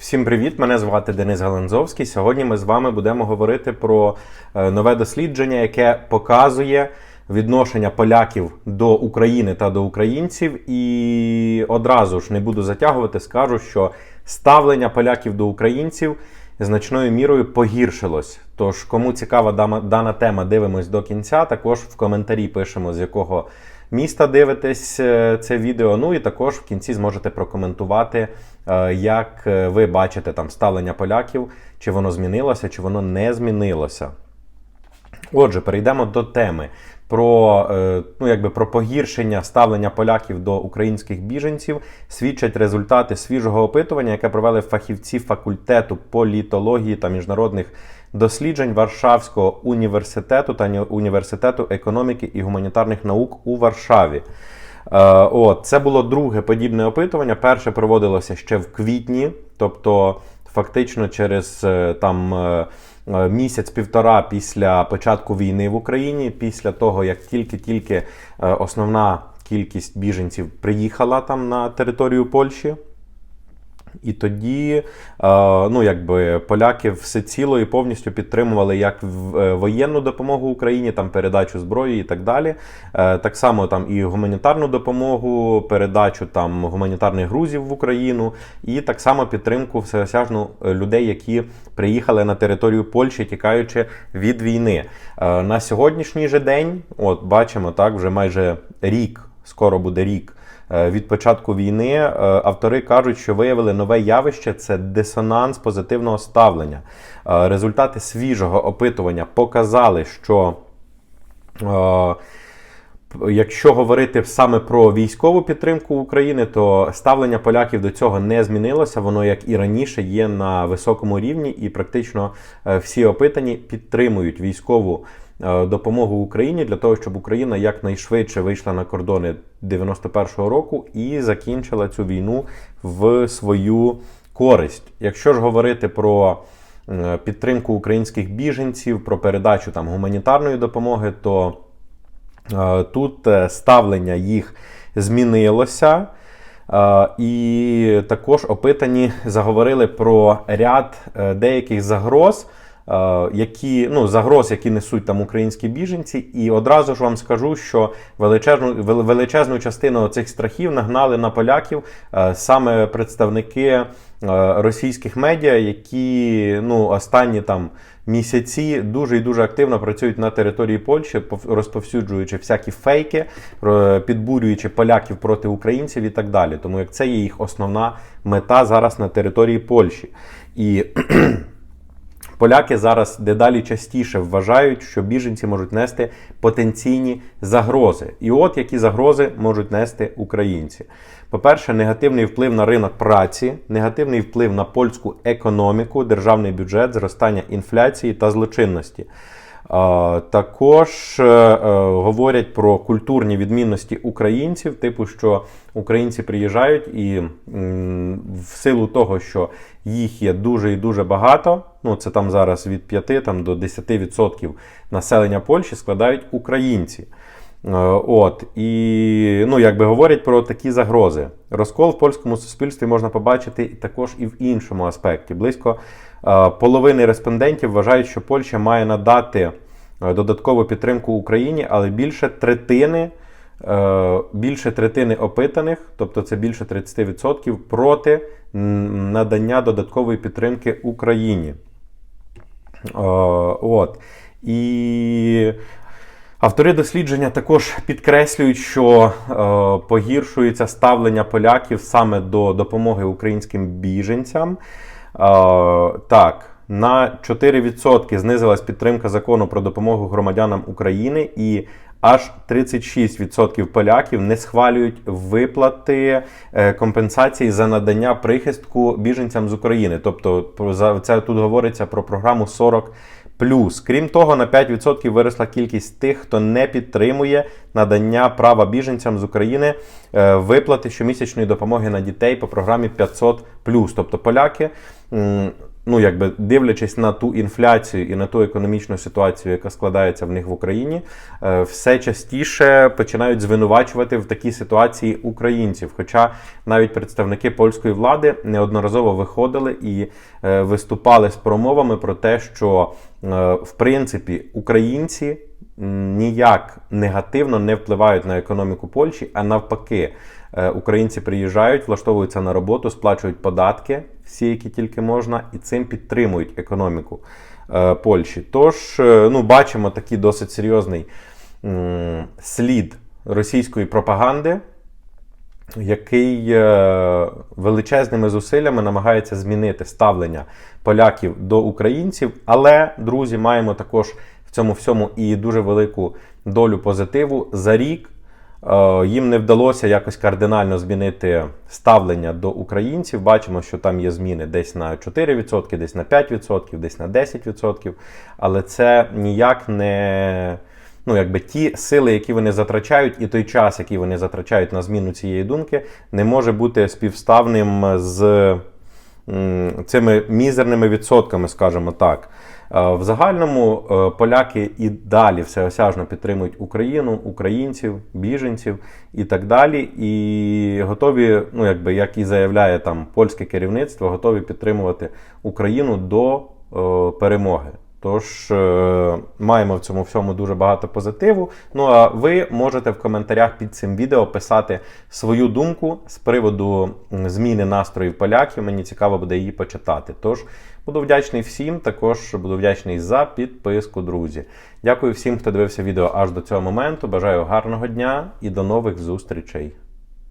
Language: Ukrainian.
Всім привіт! Мене звати Денис Галанзовський. Сьогодні ми з вами будемо говорити про е, нове дослідження, яке показує відношення поляків до України та до українців. І одразу ж не буду затягувати, скажу, що ставлення поляків до українців значною мірою погіршилось. Тож, кому цікава дана тема, дивимось до кінця. Також в коментарі пишемо, з якого міста дивитесь е, це відео. Ну і також в кінці зможете прокоментувати, е, як е, ви бачите там ставлення поляків, чи воно змінилося, чи воно не змінилося. Отже, перейдемо до теми про, ну, якби про погіршення ставлення поляків до українських біженців свідчать результати свіжого опитування, яке провели фахівці факультету політології та міжнародних досліджень Варшавського університету та університету економіки і гуманітарних наук у Варшаві. Е, От, це було друге подібне опитування. Перше проводилося ще в квітні, тобто фактично через е, там е, місяць-півтора після початку війни в Україні, після того як тільки-тільки основна кількість біженців приїхала там на територію Польщі. І тоді, е, ну якби поляки всеціло і повністю підтримували як е, воєнну допомогу Україні, там передачу зброї і так далі. Е, Так само там і гуманітарну допомогу, передачу там гуманітарних грузів в Україну, і так само підтримку всеосяжну людей, які приїхали на територію Польщі, тікаючи від війни. На сьогоднішній же день, от бачимо, так вже майже рік, скоро буде рік. Е, Від початку війни е, автори кажуть, що виявили нове явище це дисонанс позитивного ставлення. Е, Результати свіжого опитування показали, що Якщо говорити саме про військову підтримку України, то ставлення поляків до цього не змінилося. Воно, як і раніше, є на високому рівні, і практично всі опитані підтримують військову допомогу Україні для того, щоб Україна якнайшвидше вийшла на кордони 91-го року і закінчила цю війну в свою користь. Якщо ж говорити про е, підтримку українських біженців, про передачу там гуманітарної допомоги, то Е, Тут е, ставлення їх змінилося. Е, І також опитані заговорили про ряд е, деяких загроз, е, які, ну, загроз, які несуть там українські біженці. І одразу ж вам скажу, що величезну, величезну частину цих страхів нагнали на поляків е, саме представники е, російських медіа, які ну, останні там місяці дуже і дуже активно працюють на території Польщі, пов- розповсюджуючи всякі фейки, підбурюючи поляків проти українців і так далі. Тому як це є їх основна мета зараз на території Польщі. І Поляки зараз дедалі частіше вважають, що біженці можуть нести потенційні загрози. І от які загрози можуть нести українці. По-перше, негативний вплив на ринок праці, негативний вплив на польську економіку, державний бюджет, зростання інфляції та злочинності. Також е, е, говорять про культурні відмінності українців, типу, що українці приїжджають і в силу того, що їх є дуже і дуже багато, ну це там зараз від 5 там, до 10% населення Польщі складають українці. Е, От і ну, якби говорять про такі загрози. Розкол в польському суспільстві можна побачити також і в іншому аспекті. Близько е, половини респондентів вважають, що Польща має надати е, додаткову підтримку Україні, але більше третини. Більше третини опитаних, тобто це більше 30%, проти надання додаткової підтримки Україні. От. І автори дослідження також підкреслюють, що е, погіршується ставлення поляків саме до допомоги українським біженцям. Е, так, на 4% знизилась підтримка закону про допомогу громадянам України і аж 36% поляків не схвалюють виплати е, компенсації за надання прихистку біженцям з України. Тобто, це тут говориться про програму 40 Плюс, крім того, на 5% виросла кількість тих, хто не підтримує надання права біженцям з України е, виплати щомісячної допомоги на дітей по програмі 500 Тобто поляки ну, якби дивлячись на ту інфляцію і на ту економічну ситуацію, яка складається в них в Україні, е, все частіше починають звинувачувати в такій ситуації українців. Хоча навіть представники польської влади неодноразово виходили і е, виступали з промовами про те, що е, в принципі українці ніяк негативно не впливають на економіку Польщі, а навпаки. Е, Українці приїжджають, влаштовуються на роботу, сплачують податки, всі, які тільки можна, і цим підтримують економіку е, Польщі. Тож, е, ну, бачимо такий досить серйозний слід російської пропаганди, який величезними зусиллями намагається змінити ставлення поляків до українців. Але, друзі, маємо також в цьому всьому і дуже велику долю позитиву. За рік їм не вдалося якось кардинально змінити ставлення до українців. Бачимо, що там є зміни десь на 4%, десь на 5%, десь на 10%. Але це ніяк не ну, якби ті сили, які вони затрачають, і той час, який вони затрачають на зміну цієї думки, не може бути співставним з цими мізерними відсотками, скажімо так. Е, В загальному е, поляки і далі всеосяжно підтримують Україну, українців, біженців і так далі. І готові, ну якби як і заявляє там польське керівництво, готові підтримувати Україну до е, перемоги. Тож е, маємо в цьому всьому дуже багато позитиву. Ну а ви можете в коментарях під цим відео писати свою думку з приводу зміни настроїв поляків. Мені цікаво буде її почитати. Тож буду вдячний всім. Також буду вдячний за підписку, друзі. Дякую всім, хто дивився відео аж до цього моменту. Бажаю гарного дня і до нових зустрічей.